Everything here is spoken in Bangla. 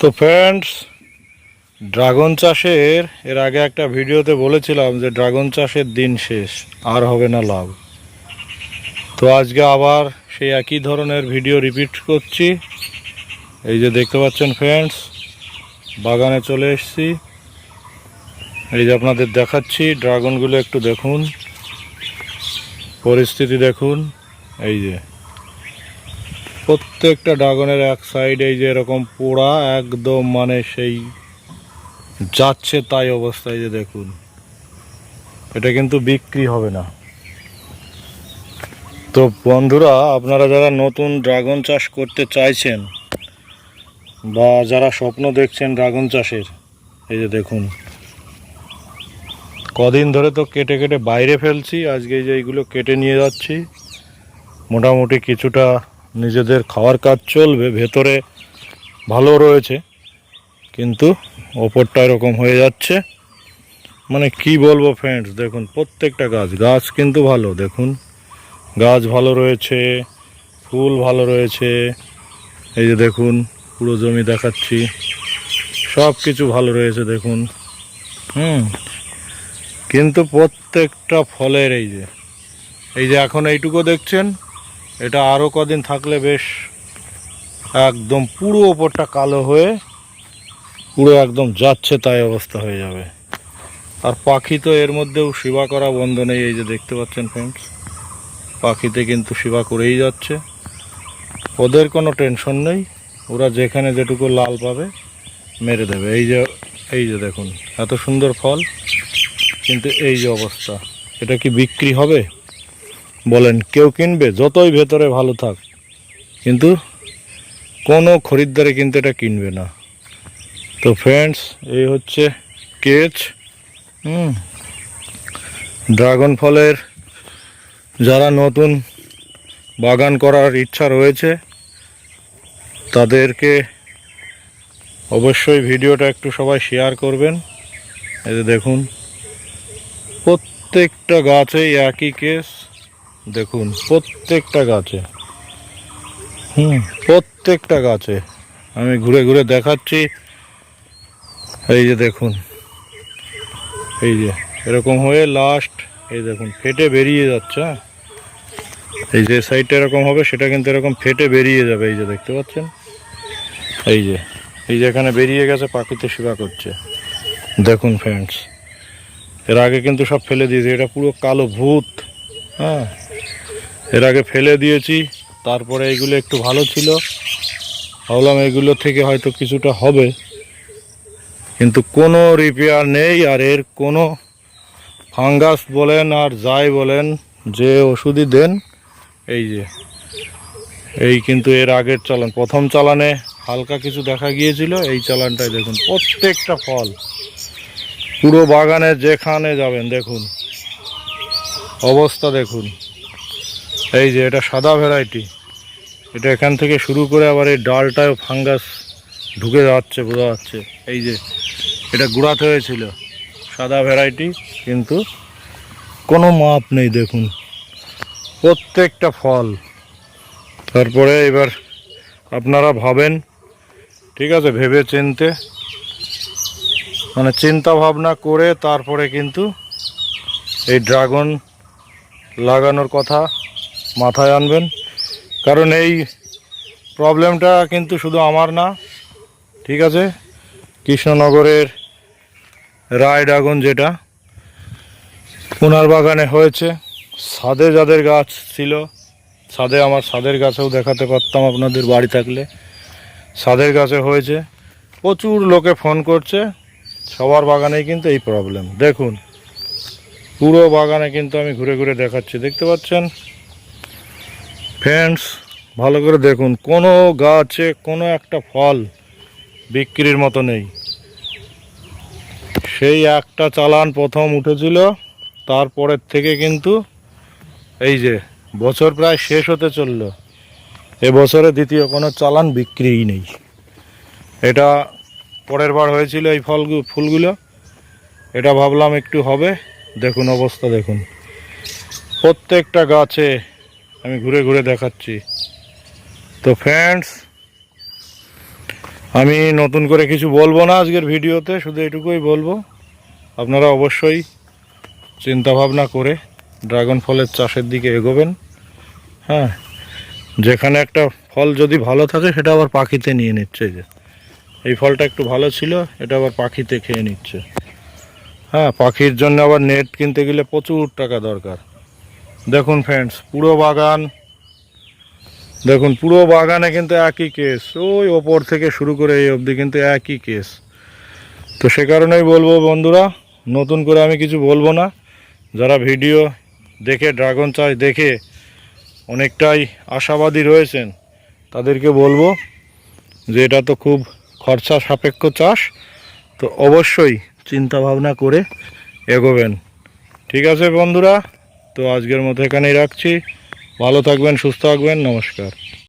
তো ফ্রেন্ডস ড্রাগন চাষের, এর আগে একটা ভিডিওতে বলেছিলাম যে ড্রাগন চাষের দিন শেষ, আর হবে না লাভ। তো আজকে আবার সেই একই ধরনের ভিডিও রিপিট করছি। এই যে দেখতে পাচ্ছেন ফ্রেন্ডস বাগানে চলে এসেছি। এই যে আপনাদের দেখাচ্ছি ড্রাগনগুলো একটু দেখুন। পরিস্থিতি দেখুন। এই যে। প্রত্যেকটা ড্রাগনের এক সাইড যে এরকম পোড়া একদম মানে সেই যাচ্ছে তাই অবস্থায় যে দেখুন। এটা কিন্তু বিক্রি হবে না। তো বন্ধুরা, আপনারা যারা নতুন ড্রাগন চাষ করতে চাইছেন বা যারা স্বপ্ন দেখছেন ড্রাগন চাষের, এই যে দেখুন। কদিন ধরে তো কেটে কেটে বাইরে ফেলছি, আজকে যে এইগুলো কেটে নিয়ে যাচ্ছি, মোটামুটি কিছুটা নিজেদের খাওয়ার কাজ চলবে, ভেতরে ভালো রয়েছে, কিন্তু ওপরটা এরকম হয়ে যাচ্ছে। মানে কি বলব ফ্রেন্ডস দেখুন প্রত্যেকটা গাছ গাছ কিন্তু ভালো, দেখুন। গাছ ভালো রয়েছে, ফুল ভালো রয়েছে, এই যে দেখুন, পুরো জমি দেখাচ্ছি। সব কিছু ভালো রয়েছে, দেখুন। হুম, কিন্তু প্রত্যেকটা ফলের এই যে এই যে এখন এইটুকু দেখছেন? এটা আরও কদিন থাকলে বেশ একদম পুরো ওপরটা কালো হয়ে পুরো একদম যাচ্ছে তাই অবস্থা হয়ে যাবে। আর পাখি তো এর মধ্যেও সেবা করা বন্ধ নেই, এই যে দেখতে পাচ্ছেন ফ্রেন্ডস পাখিতে কিন্তু সেবা করেই যাচ্ছে। ওদের কোনো টেনশন নেই, ওরা যেখানে যেটুকু লাল পাবে মেরে দেবে। এই যে এই যে দেখুন, এত সুন্দর ফল, কিন্তু এই যে অবস্থা। এটা কি বিক্রি হবে? বলেন, কেউ কিনবে, যতই ভেতরে ভালো থাক। কিন্তু কোনো খরিদ্দারে কিন্তু এটা কিনবে না। তো ফ্রেন্ডস এই হচ্ছে কেচ হুম। ড্রাগন ফলের যারা নতুন বাগান করার ইচ্ছা রয়েছে, তাদেরকে অবশ্যই ভিডিওটা একটু সবাই শেয়ার করবেন। এই দেখুন, প্রত্যেকটা গাছেই একই কেস দেখুন, প্রত্যেকটা গাছে। হুম, প্রত্যেকটা গাছে। আমি ঘুরে ঘুরে দেখাচ্ছি। এই যে দেখুন, এই যে, এরকম হয়ে লাস্ট এই দেখুন, ফেটে বেরিয়ে যাচ্ছে হ্যাঁ? এই যে সাইডটা এরকম হবে, সেটা কিন্তু এরকম ফেটে বেরিয়ে যাবে, এই যে দেখতে পাচ্ছেন? এই যে এই যে এখানে বেরিয়ে গেছে পাখিতে সেবা করছে। দেখুন ফ্রেন্ডস এর আগে কিন্তু সব ফেলে দিয়েছে, এটা পুরো কালো ভূত হ্যাঁ? এর আগে ফেলে দিয়েছি, তারপরে এগুলো একটু ভালো ছিল। ভাবলাম এগুলো থেকে হয়তো কিছুটা হবে। কিন্তু কোনো রিপেয়ার নেই আর এর কোনো ফাঙ্গাস বলেন আর যাই বলেন, যে ওষুধই দেন, এই যে। এই কিন্তু এর আগের চালান, প্রথম চালানে হালকা কিছু দেখা গিয়েছিল, এই চালানটাই দেখুন, প্রত্যেকটা ফল। পুরো বাগানে যেখানে যাবেন, দেখুন। অবস্থা দেখুন। এই যে এটা সাদা ভ্যারাইটি এটা এখান থেকে শুরু করে আবার এই ডালটায় ফাঙ্গাস ঢুকে যাচ্ছে, বোঝা যাচ্ছে। এই যে এটা গুড়াতে হয়েছিল, সাদা ভ্যারাইটি কিন্তু কোনো মাপ নেই, দেখুন। প্রত্যেকটা ফল। তারপরে এবার আপনারা ভাবেন, ঠিক আছে, ভেবে চিনতে। মানে চিন্তা ভাবনা করে তারপরে কিন্তু এই ড্রাগন লাগানোর কথা মাথায় আনবেন। কারণ এই প্রবলেমটা কিন্তু শুধু আমার না, ঠিক আছে? কৃষ্ণনগরের রায় ড্রাগন যেটা ওনার বাগানে হয়েছে। ছাদে যাদের গাছ ছিল, ছাদে আমার ছাদের গাছেও দেখাতে পারতাম আপনাদের বাড়ি থাকলে। ছাদের গাছে হয়েছে। প্রচুর লোকে ফোন করছে। সবার বাগানেই কিন্তু এই প্রবলেম। দেখুন, পুরো বাগানে কিন্তু আমি ঘুরে ঘুরে দেখাচ্ছি। দেখতে পাচ্ছেন? ফ্রেন্ডস ভালো করে দেখুন, কোনো গাছে কোনো একটা ফল বিক্রির মতো নেই। সেই একটা চালান প্রথম উঠেছিল, তারপরের থেকে কিন্তু এই যে বছর প্রায় শেষ হতে চলল। এবছরে দ্বিতীয় কোনো চালান বিক্রিই নেই। এটা পরের বার হয়েছিল এই ফলগুলো ফুলগুলো। এটা ভাবলাম একটু হবে, দেখুন অবস্থা দেখুন। প্রত্যেকটা গাছে আমি ঘুরে ঘুরে দেখাচ্ছি। তো ফ্রেন্ডস আমি নতুন করে কিছু বলব না আজকের ভিডিওতে, শুধু এটুকুই বলব, আপনারা অবশ্যই চিন্তা ভাবনা করে ড্রাগন ফলের চাষের দিকে এগোবেন। হ্যাঁ যেখানে একটা ফল যদি ভালো থাকে, সেটা আবার পাখিতে নিয়ে নিচ্ছে যে। এই ফলটা একটু ভালো ছিল, এটা আবার পাখিতে খেয়ে নিচ্ছে। হ্যাঁ পাখির জন্য আবার নেট কিনতে গেলে প্রচুর টাকা দরকার। দেখুন ফ্রেন্ডস পুরো বাগান, দেখুন পুরো বাগানে কিন্তু একই কেস ওই ওপর থেকে শুরু করে এই অবধি কিন্তু একই কেস তো সে কারণেই বলব বন্ধুরা, নতুন করে আমি কিছু বলব না। যারা ভিডিও দেখে ড্রাগন চাষ দেখে অনেকটাই আশাবাদী রয়েছেন, তাদেরকে বলব যে এটা তো খুব খরচা সাপেক্ষ চাষ, তো অবশ্যই চিন্তা ভাবনা করে এগোবেন। ঠিক আছে বন্ধুরা? তো আজকের মতো এখানেই রাখছি। ভালো থাকবেন সুস্থ থাকবেন নমস্কার।